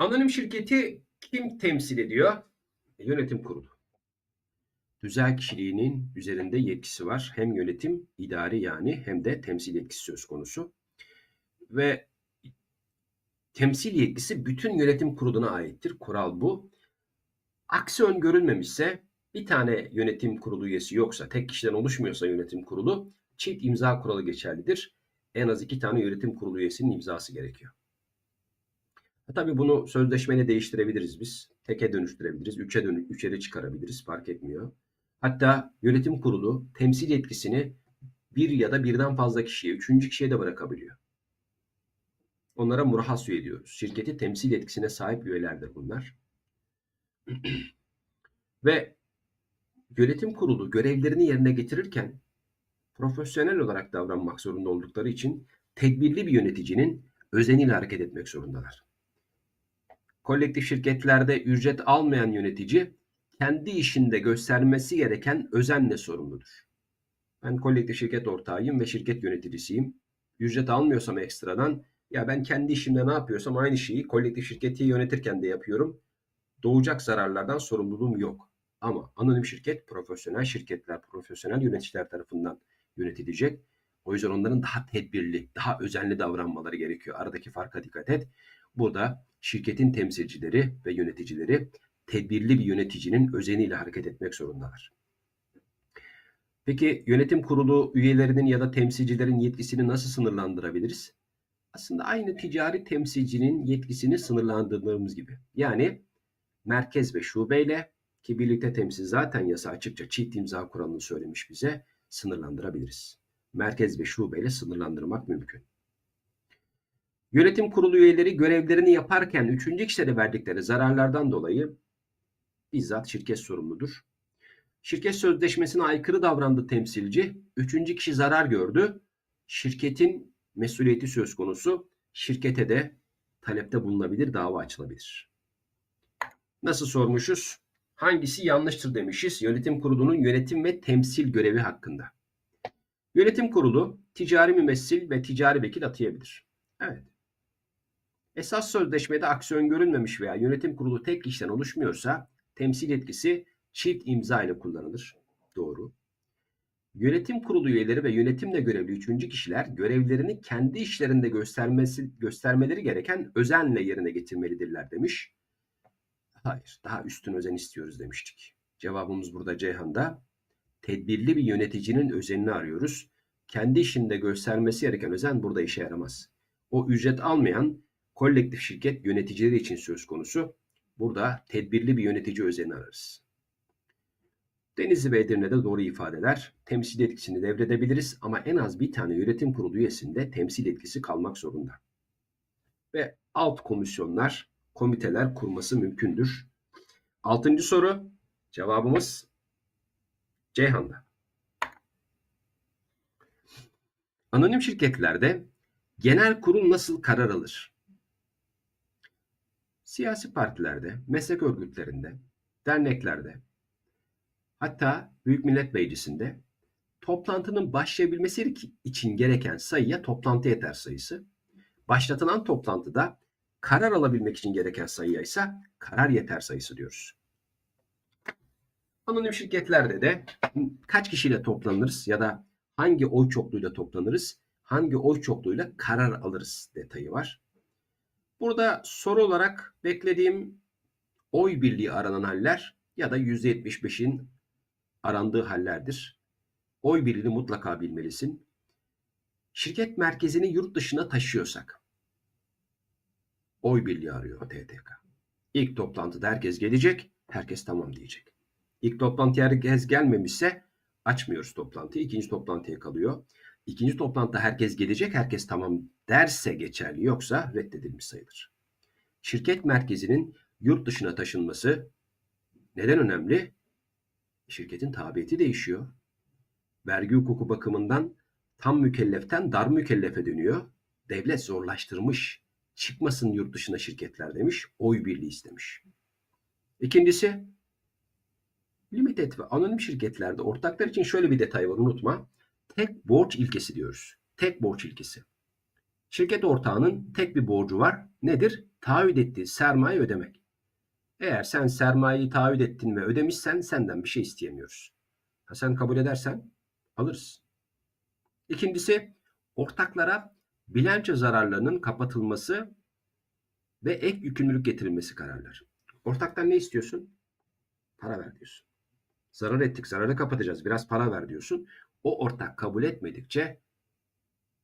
Anonim şirketi kim temsil ediyor? E, Yönetim kurulu. Tüzel kişiliğinin üzerinde yetkisi var. Hem yönetim, idari yani hem de temsil yetkisi söz konusu. Ve temsil yetkisi bütün yönetim kuruluna aittir. Kural bu. Aksi öngörülmemişse bir tane yönetim kurulu üyesi yoksa, tek kişiden oluşmuyorsa yönetim kurulu çift imza kuralı geçerlidir. En az iki tane yönetim kurulu üyesinin imzası gerekiyor. Ha, Tabii bunu sözleşmeyle değiştirebiliriz biz. Teke dönüştürebiliriz. Üçe, dönü üçe de çıkarabiliriz. Fark etmiyor. Hatta yönetim kurulu temsil yetkisini bir ya da birden fazla kişiye, üçüncü kişiye de bırakabiliyor. Onlara murahhas üye diyoruz. Şirketi temsil yetkisine sahip üyelerdir bunlar. Ve yönetim kurulu görevlerini yerine getirirken profesyonel olarak davranmak zorunda oldukları için tedbirli bir yöneticinin özeniyle hareket etmek zorundalar. Kolektif şirketlerde ücret almayan yönetici kendi işinde göstermesi gereken özenle sorumludur. Ben kolektif şirket ortağıyım ve şirket yöneticisiyim. Ücret almıyorsam ekstradan ya ben kendi işimde ne yapıyorsam aynı şeyi kolektif şirketi yönetirken de yapıyorum. Doğacak zararlardan sorumluluğum yok. Ama anonim şirket profesyonel şirketler, profesyonel yöneticiler tarafından yönetilecek. O yüzden onların daha tedbirli, daha özenli davranmaları gerekiyor. Aradaki farka dikkat et. Burada şirketin temsilcileri ve yöneticileri tedbirli bir yöneticinin özeniyle hareket etmek zorundalar. Peki yönetim kurulu üyelerinin ya da temsilcilerin yetkisini nasıl sınırlandırabiliriz? Aslında aynı ticari temsilcinin yetkisini sınırlandırdığımız gibi. Yani merkez ve şubeyle ki birlikte temsil zaten yasa açıkça çift imza kuralını söylemiş bize sınırlandırabiliriz. Merkez ve şubeyle sınırlandırmak mümkün. Yönetim kurulu üyeleri görevlerini yaparken üçüncü kişilere verdikleri zararlardan dolayı bizzat şirket sorumludur. Şirket sözleşmesine aykırı davrandı temsilci, üçüncü kişi zarar gördü. Şirketin mesuliyeti söz konusu. Şirkete de talepte bulunabilir, dava açılabilir. Nasıl sormuşuz? Hangisi yanlıştır demişiz yönetim kurulunun yönetim ve temsil görevi hakkında. Yönetim kurulu ticari mümessil ve ticari vekil atayabilir. Evet. Esas sözleşmede aksiyon görülmemiş veya yönetim kurulu tek kişiden oluşmuyorsa temsil yetkisi çift imza ile kullanılır. Doğru. Yönetim kurulu üyeleri ve yönetimle görevli üçüncü kişiler görevlerini kendi işlerinde göstermesi, göstermeleri gereken özenle yerine getirmelidirler demiş. Hayır, daha üstün özen istiyoruz demiştik. Cevabımız burada Ceyhan'da. Tedbirli bir yöneticinin özenini arıyoruz. Kendi işinde göstermesi gereken özen burada işe yaramaz. O ücret almayan kolektif şirket yöneticileri için söz konusu. Burada tedbirli bir yönetici özeni ararız. Denizli ve Edirne'de doğru ifadeler. Temsil etkisini devredebiliriz ama en az bir tane yönetim kurulu üyesinde temsil etkisi kalmak zorunda. Ve alt komisyonlar, komiteler kurması mümkündür. Altıncı soru. Cevabımız Ceyhan'da. Anonim şirketlerde genel kurul nasıl karar alır? Siyasi partilerde, meslek örgütlerinde, derneklerde, hatta Büyük Millet Meclisi'nde toplantının başlayabilmesi için gereken sayıya toplantı yeter sayısı, başlatılan toplantıda karar alabilmek için gereken sayıya ise karar yeter sayısı diyoruz. Anonim şirketlerde de kaç kişiyle toplanırız ya da hangi oy çokluğuyla toplanırız, hangi oy çokluğuyla karar alırız detayı var. Burada soru olarak beklediğim oy birliği aranan haller ya da %75'in arandığı hallerdir. Oy birliğini mutlaka bilmelisin. Şirket merkezini yurt dışına taşıyorsak oy birliği arıyor TTK. İlk toplantıda herkes gelecek, herkes tamam diyecek. İlk toplantıya herkes gelmemişse açmıyoruz toplantıyı. İkinci toplantıya kalıyor. İkinci toplantıda herkes gelecek, herkes tamam derse geçerli yoksa reddedilmiş sayılır. Şirket merkezinin yurt dışına taşınması neden önemli? Şirketin tabiyeti değişiyor. Vergi hukuku bakımından tam mükelleften dar mükellefe dönüyor. Devlet zorlaştırmış. Çıkmasın yurt dışına şirketler demiş. Oy birliği istemiş. İkincisi limited ve anonim şirketlerde ortaklar için şöyle bir detay var unutma. Tek borç ilkesi diyoruz. Tek borç ilkesi. Şirket ortağının tek bir borcu var. Nedir? taahhüt ettiği sermaye ödemek. Eğer sen sermayeyi taahhüt ettin ve ödemişsen senden bir şey isteyemiyoruz. Ha sen kabul edersen alırız. İkincisi ortaklara bilanço zararlarının kapatılması ve ek yükümlülük getirilmesi kararları. Ortaktan ne istiyorsun? Para ver diyorsun. Zarar ettik, zararı kapatacağız. Biraz para ver diyorsun. O ortak kabul etmedikçe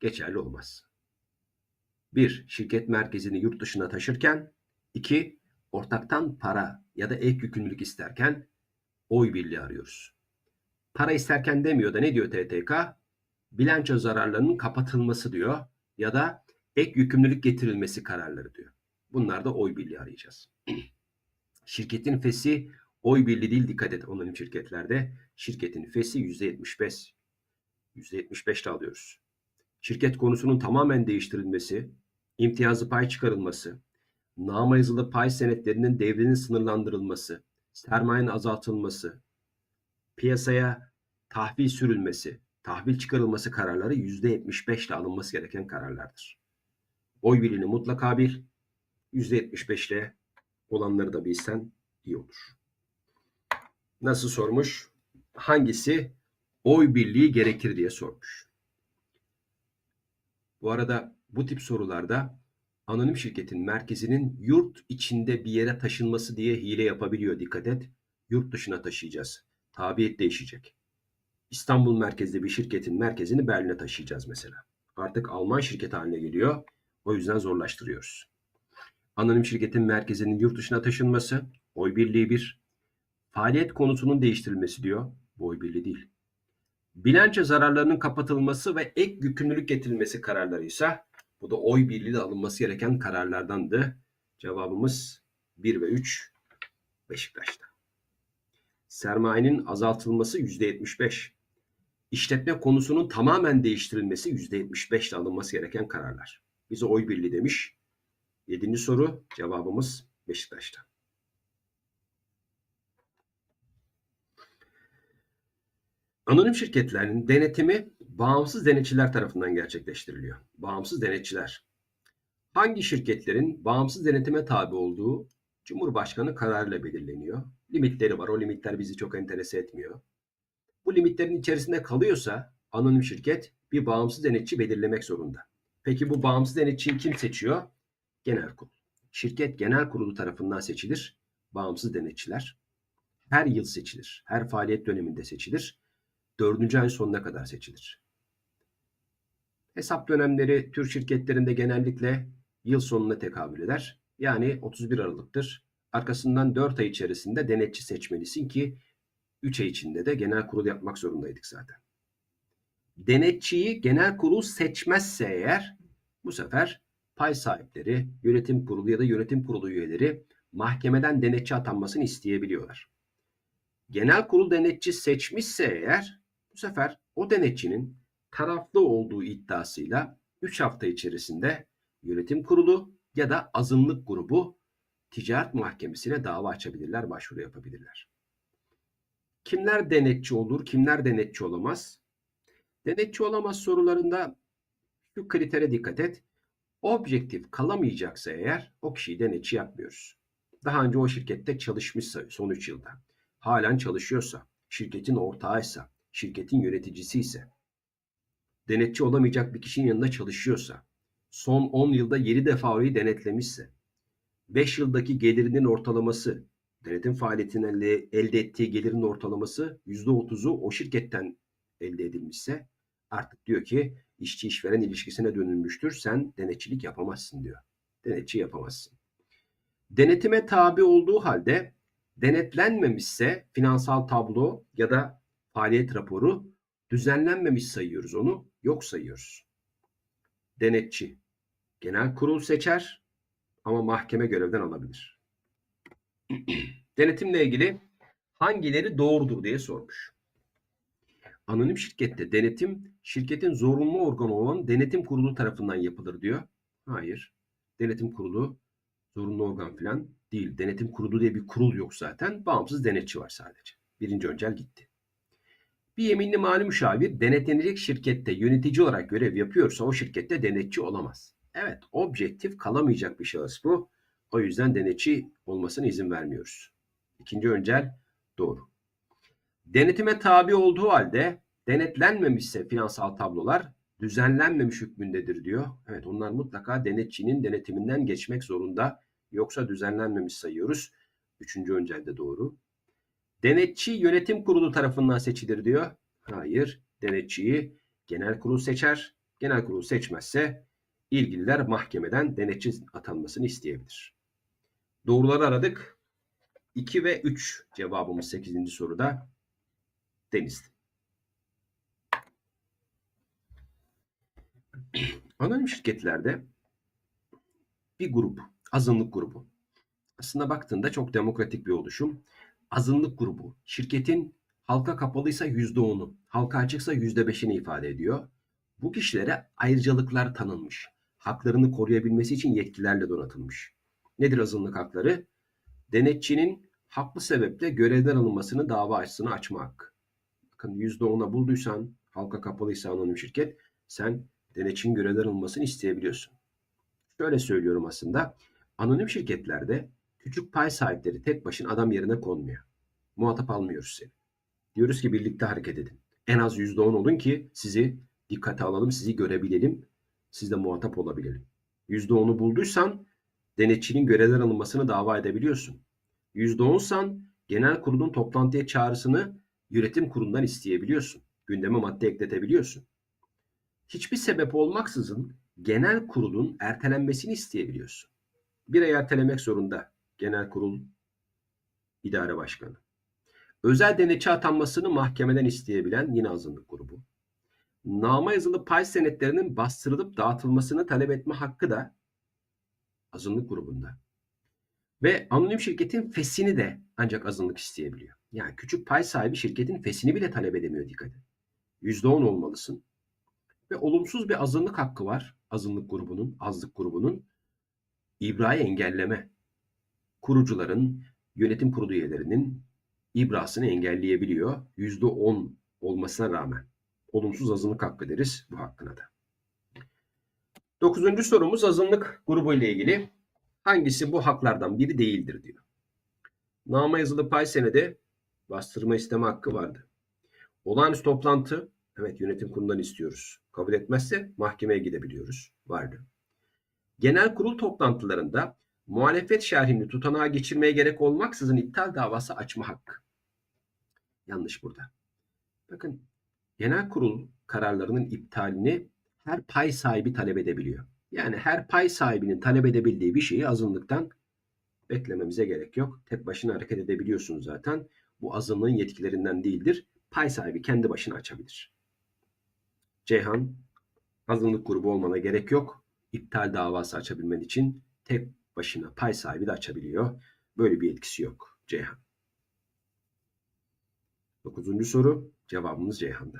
geçerli olmaz. Bir, şirket merkezini yurt dışına taşırken. iki ortaktan para ya da ek yükümlülük isterken oy birliği arıyoruz. Para isterken demiyor da ne diyor TTK? Bilanço zararlarının kapatılması diyor ya da ek yükümlülük getirilmesi kararları diyor. Bunlar da oy birliği arayacağız. Şirketin fesi oy birliği değil dikkat et anonim şirketlerde. Şirketin fesi %75. %75 de alıyoruz. Şirket konusunun tamamen değiştirilmesi, imtiyazlı pay çıkarılması, nama yazılı pay senetlerinin devrinin sınırlandırılması, sermayenin azaltılması, piyasaya tahvil sürülmesi, tahvil çıkarılması kararları %75 ile alınması gereken kararlardır. Oy birliğini mutlaka bil, %75 ile olanları da bilsen iyi olur. Nasıl sormuş? Hangisi oy birliği gerekir diye sormuş. Bu arada bu tip sorularda anonim şirketin merkezinin yurt içinde bir yere taşınması diye hile yapabiliyor. Dikkat et. Yurt dışına taşıyacağız. Tabiyet değişecek. İstanbul merkezli bir şirketin merkezini Berlin'e taşıyacağız mesela. Artık Alman şirket haline geliyor. O yüzden zorlaştırıyoruz. Anonim şirketin merkezinin yurt dışına taşınması, oy birliği bir. Faaliyet konusunun değiştirilmesi diyor. Bu oy birliği değil. Bilanço zararlarının kapatılması ve ek yükümlülük getirilmesi kararları ise bu da oy birliğiyle alınması gereken kararlardandı. Cevabımız 1 ve 3 Beşiktaş'ta. Sermayenin azaltılması %75. İşletme konusunun tamamen değiştirilmesi %75 ile alınması gereken kararlar. Bize oy birliği demiş. Yedinci soru cevabımız Beşiktaş'ta. Anonim şirketlerin denetimi bağımsız denetçiler tarafından gerçekleştiriliyor. Bağımsız denetçiler. Hangi şirketlerin bağımsız denetime tabi olduğu Cumhurbaşkanı kararıyla belirleniyor. Limitleri var. O limitler bizi çok enterese etmiyor. Bu limitlerin içerisinde kalıyorsa anonim şirket bir bağımsız denetçi belirlemek zorunda. Peki bu bağımsız denetçiyi kim seçiyor? Genel kurul. Şirket genel kurulu tarafından seçilir. Bağımsız denetçiler. Her yıl seçilir. Her faaliyet döneminde seçilir. Dördüncü ay sonuna kadar seçilir. Hesap dönemleri Türk şirketlerinde genellikle yıl sonuna tekabül eder. Yani 31 Aralık'tır. Arkasından 4 ay içerisinde denetçi seçmelisin ki 3 ay içinde de genel kurul yapmak zorundaydık zaten. Denetçiyi genel kurul seçmezse eğer bu sefer pay sahipleri, yönetim kurulu ya da yönetim kurulu üyeleri mahkemeden denetçi atanmasını isteyebiliyorlar. Genel kurul denetçi seçmişse eğer bu sefer o denetçinin taraflı olduğu iddiasıyla 3 hafta içerisinde yönetim kurulu ya da azınlık grubu ticaret mahkemesine dava açabilirler, başvuru yapabilirler. Kimler denetçi olur, kimler denetçi olamaz? Denetçi olamaz sorularında şu kritere dikkat et. Objektif kalamayacaksa eğer o kişiyi denetçi yapmıyoruz. Daha önce o şirkette çalışmışsa son 3 yılda, halen çalışıyorsa, şirketin ortağıysa, şirketin yöneticisi ise, denetçi olamayacak bir kişinin yanında çalışıyorsa, son 10 yılda 7 defa orayı denetlemişse, 5 yıldaki gelirinin ortalaması, denetim faaliyetinden elde ettiği gelirin ortalaması %30'u o şirketten elde edilmişse artık diyor ki işçi işveren ilişkisine dönülmüştür. Sen denetçilik yapamazsın diyor. Denetçi yapamazsın. Denetime tabi olduğu halde denetlenmemişse finansal tablo ya da faaliyet raporu düzenlenmemiş sayıyoruz onu, yok sayıyoruz. Denetçi genel kurul seçer ama mahkeme görevden alabilir. Denetimle ilgili hangileri doğrudur diye sormuş. Anonim şirkette denetim şirketin zorunlu organı olan denetim kurulu tarafından yapılır diyor. Hayır. Denetim kurulu zorunlu organ falan değil. Denetim kurulu diye bir kurul yok zaten. Bağımsız denetçi var sadece. Birinci öncel gitti. Bir yeminli mali müşavir denetlenecek şirkette yönetici olarak görev yapıyorsa o şirkette denetçi olamaz. Evet, objektif kalamayacak bir şahıs bu. O yüzden denetçi olmasına izin vermiyoruz. İkinci öncel doğru. Denetime tabi olduğu halde denetlenmemişse finansal tablolar düzenlenmemiş hükmündedir diyor. Evet onlar mutlaka denetçinin denetiminden geçmek zorunda. Yoksa düzenlenmemiş sayıyoruz. Üçüncü öncelde doğru. Denetçi yönetim kurulu tarafından seçilir diyor. Hayır. Denetçiyi genel kurul seçer. Genel kurul seçmezse ilgililer mahkemeden denetçi atanmasını isteyebilir. Doğruları aradık. 2 ve 3 cevabımız 8. soruda Denizli. Anonim şirketlerde bir grup, azınlık grubu. Aslında baktığında çok demokratik bir oluşum. Azınlık grubu, şirketin halka kapalıysa %10'u, halka açıksa %5'ini ifade ediyor. Bu kişilere ayrıcalıklar tanınmış. Haklarını koruyabilmesi için yetkilerle donatılmış. Nedir azınlık hakları? Denetçinin haklı sebeple görevden alınmasını dava açısını açma hakkı. Bakın %10'a bulduysan, halka kapalıysa anonim şirket, sen denetçinin görevden alınmasını isteyebiliyorsun. Şöyle söylüyorum aslında, anonim şirketlerde küçük pay sahipleri tek başına adam yerine konmuyor. Muhatap almıyoruz seni. Diyoruz ki birlikte hareket edin. En az %10 olun ki sizi dikkate alalım, sizi görebilelim, sizle muhatap olabilelim. %10'u bulduysan denetçinin görevden alınmasını dava edebiliyorsun. %10'san genel kurulun toplantıya çağrısını yönetim kurulundan isteyebiliyorsun. Gündeme madde ekletebiliyorsun. Hiçbir sebep olmaksızın genel kurulun ertelenmesini isteyebiliyorsun. Bir ay ertelemek zorunda genel kurul idare başkanı. Özel denetçi atanmasını mahkemeden isteyebilen yine azınlık grubu. Nama yazılı pay senetlerinin bastırılıp dağıtılmasını talep etme hakkı da azınlık grubunda. Ve anonim şirketin fesini de ancak azınlık isteyebiliyor. Yani küçük pay sahibi şirketin fesini bile talep edemiyor dikkat edin. %10 olmalısın. Ve olumsuz bir azınlık hakkı var azınlık grubunun, azlık grubunun. İbra'yı engelleme. Kurucuların, yönetim kurulu üyelerinin ibrasını engelleyebiliyor. %10 olmasına rağmen. Olumsuz azınlık hakkı deriz bu hakkına da. Dokuzuncu sorumuz azınlık grubu ile ilgili. Hangisi bu haklardan biri değildir diyor. Nama yazılı pay senede bastırma isteme hakkı vardı. Olağanüstü toplantı, evet yönetim kurulundan istiyoruz. Kabul etmezse mahkemeye gidebiliyoruz. Vardı. Genel kurul toplantılarında muhalefet şerhini tutanağa geçirmeye gerek olmaksızın iptal davası açma hakkı. Yanlış burada. Bakın genel kurul kararlarının iptalini her pay sahibi talep edebiliyor. Yani her pay sahibinin talep edebildiği bir şeyi azınlıktan beklememize gerek yok. Tek başına hareket edebiliyorsunuz zaten. Bu azınlığın yetkilerinden değildir. Pay sahibi kendi başına açabilir. Ceyhan, azınlık grubu olmana gerek yok. İptal davası açabilmen için tek başına pay sahibi de açabiliyor. Böyle bir etkisi yok Ceyhan. Dokuzuncu soru cevabımız Ceyhan'da.